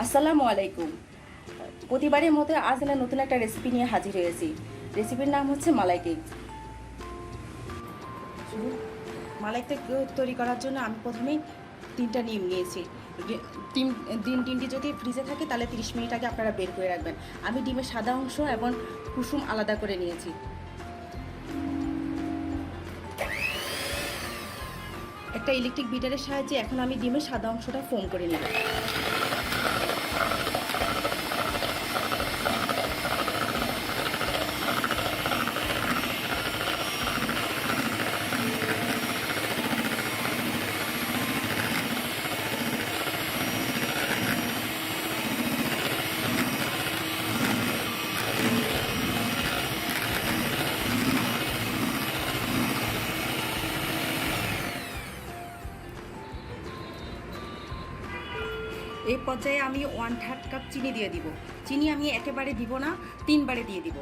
আসসালামু আলাইকুম। প্রতিবারের মতো আজ না নতুন একটা রেসিপি নিয়ে হাজির হয়েছি। রেসিপির নাম হচ্ছে মালাই কেক মালাই কেক তৈরি করার জন্য আমি প্রথমেই তিনটা ডিম নিয়েছি। ডিম ডিমটি যদি ফ্রিজে থাকে, তাহলে তিরিশ মিনিট আগে আপনারা বের করে রাখবেন। আমি ডিমের সাদা অংশ এবং কুসুম আলাদা করে নিয়েছি। একটা ইলেকট্রিক বিটারের সাহায্যে এখন আমি ডিমের সাদা অংশটা ফোম করে নেব এই পর্যায়ে আমি ওয়ান থার্ড কাপ চিনি দিয়ে দিব। চিনি আমি একেবারে দিব না, তিনবারে দিয়ে দিব।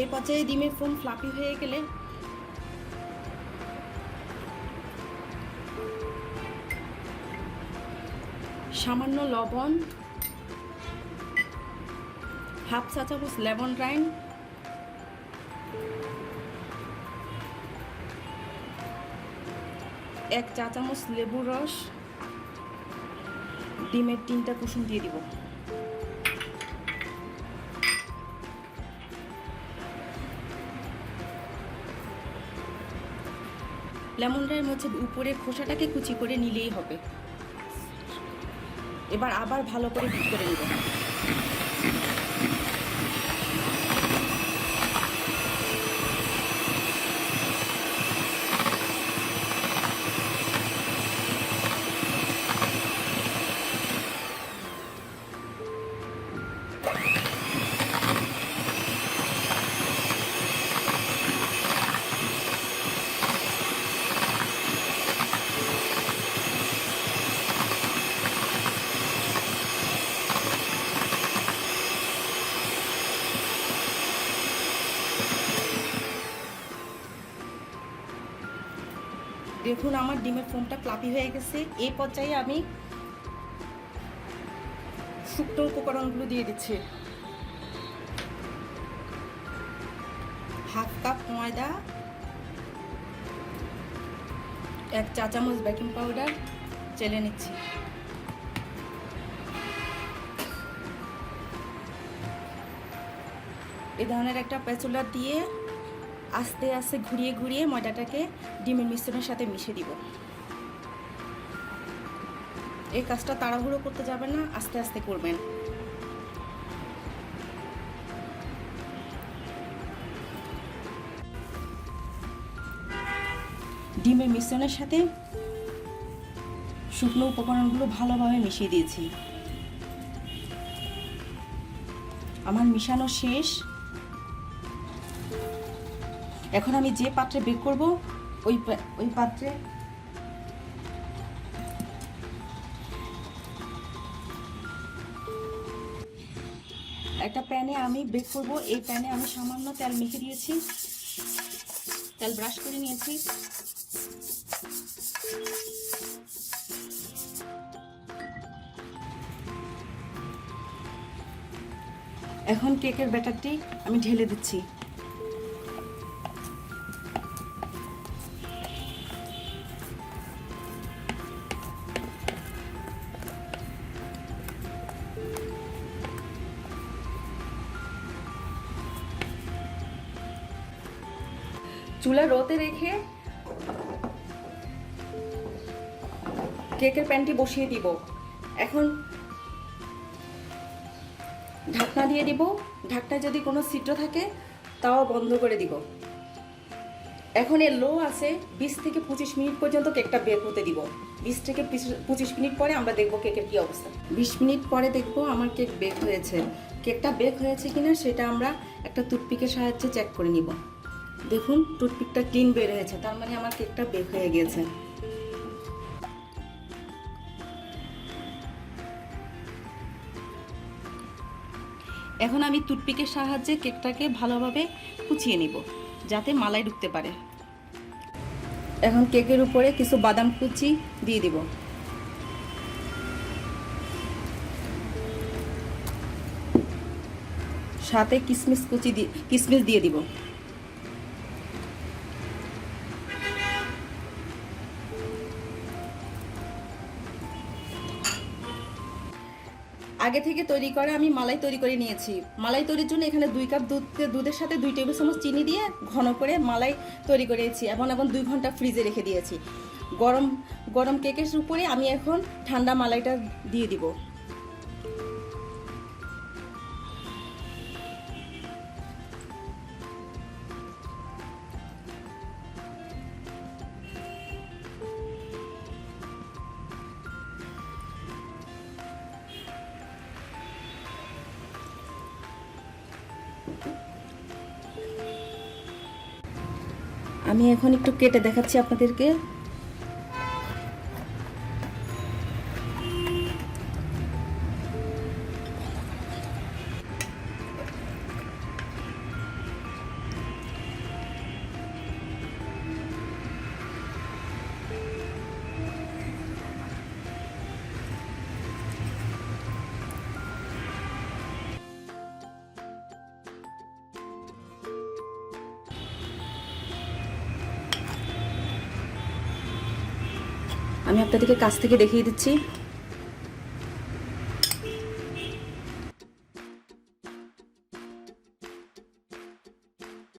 এই পর্যায়ে ডিমের ফোম ফ্লাপি হয়ে গেলে সামান্য লবণ, হাফ চা চামচ লেমন রাইন এক চা চামচ লেবুর রস, ডিমের তিনটা কুসুম দিয়ে দিব। লেমন রায়ের মাছের উপরে খোসাটাকে কুচি করে নিলেই হবে। এবার আবার ভালো করে বিট করে নেব। দেখুন আমার ডিমের ফোমটা প্লাপি হয়ে গেছে। এই পর্যায়ে আমি শুক্তো উপকরণগুলো দিয়ে দিচ্ছি। হাফ কাপ ময়দা, এক চা চামচ বেকিং পাউডার, চেলে নিচ্ছি। এ ধরনের একটা পেঁচুলার দিয়ে আস্তে আস্তে ঘুরিয়ে ঘুরিয়ে ময়দাটাকে ডিমের মিশ্রণের সাথে মিশে দিব। এই কাজটা তাড়াহুড়ো করতে যাবেন না, আস্তে আস্তে করবেন। ডিমের মিশ্রণের সাথে শুকনো উপকরণগুলো ভালোভাবে মিশিয়ে দিয়েছি। আমার মিশানো শেষ। এখন আমি যে পাত্রে বেক করব, ওই ওই পাত্রে একটা প্যানে আমি বেক করব। এই প্যানে আমি সামান্য তেল মেখে দিয়েছি। তেল ব্রাশ করে নিয়েছি। এখন কেকের ব্যাটারটি আমি ঢেলে দিচ্ছি। চুলা রোতে রেখে কেকের প্যানটি বসিয়ে দিব। এখন ঢাকনা দিয়ে দিব। ঢাকনায় যদি কোনো ছিদ্র থাকে, তাও বন্ধ করে দিব। এখন এর লো আছে, বিশ থেকে পঁচিশ মিনিট পর্যন্ত কেকটা বের হতে দিব। বিশ থেকে পঁচিশ মিনিট পরে আমরা দেখব কেকের কি অবস্থা। বিশ মিনিট পরে দেখব আমার কেক বেক হয়েছে। কেকটা বেক হয়েছে কিনা, সেটা আমরা একটা টুথপিকের সাহায্যে চেক করে নিব। দেখুন, টুথপিকটা ক্লিন বের হয়েছে, তার মানে আমার কেকটা বেক হয়ে গিয়েছে এখন আমি টুথপিকের সাহায্যে কেকটাকে ভালোভাবে কুচিয়ে নিব, যাতে মালাই ঢুকতে পারে। এখন কেকের উপরে কিছু বাদাম কুচি দিয়ে দিব। সাথে কিশমিশ কুচি দিয়ে কিশমিশ দিয়ে দিব। আগে থেকে তৈরি করে আমি মালাই তৈরি করে নিয়েছি। মালাই তৈরির জন্য এখানে দুই কাপ দুধ, দুধের সাথে দুই টেবিল চামচ চিনি দিয়ে ঘন করে মালাই তৈরি করেছি এবং এখন দুই ঘণ্টা ফ্রিজে রেখে দিয়েছি। গরম গরম কেকের উপরে আমি এখন ঠান্ডা মালাইটা দিয়ে দিব। আমি এখন একটু কেটে দেখাচ্ছি আপনাদেরকে। আমি আপনাদেরকে কাছ থেকে দেখিয়ে দিচ্ছি।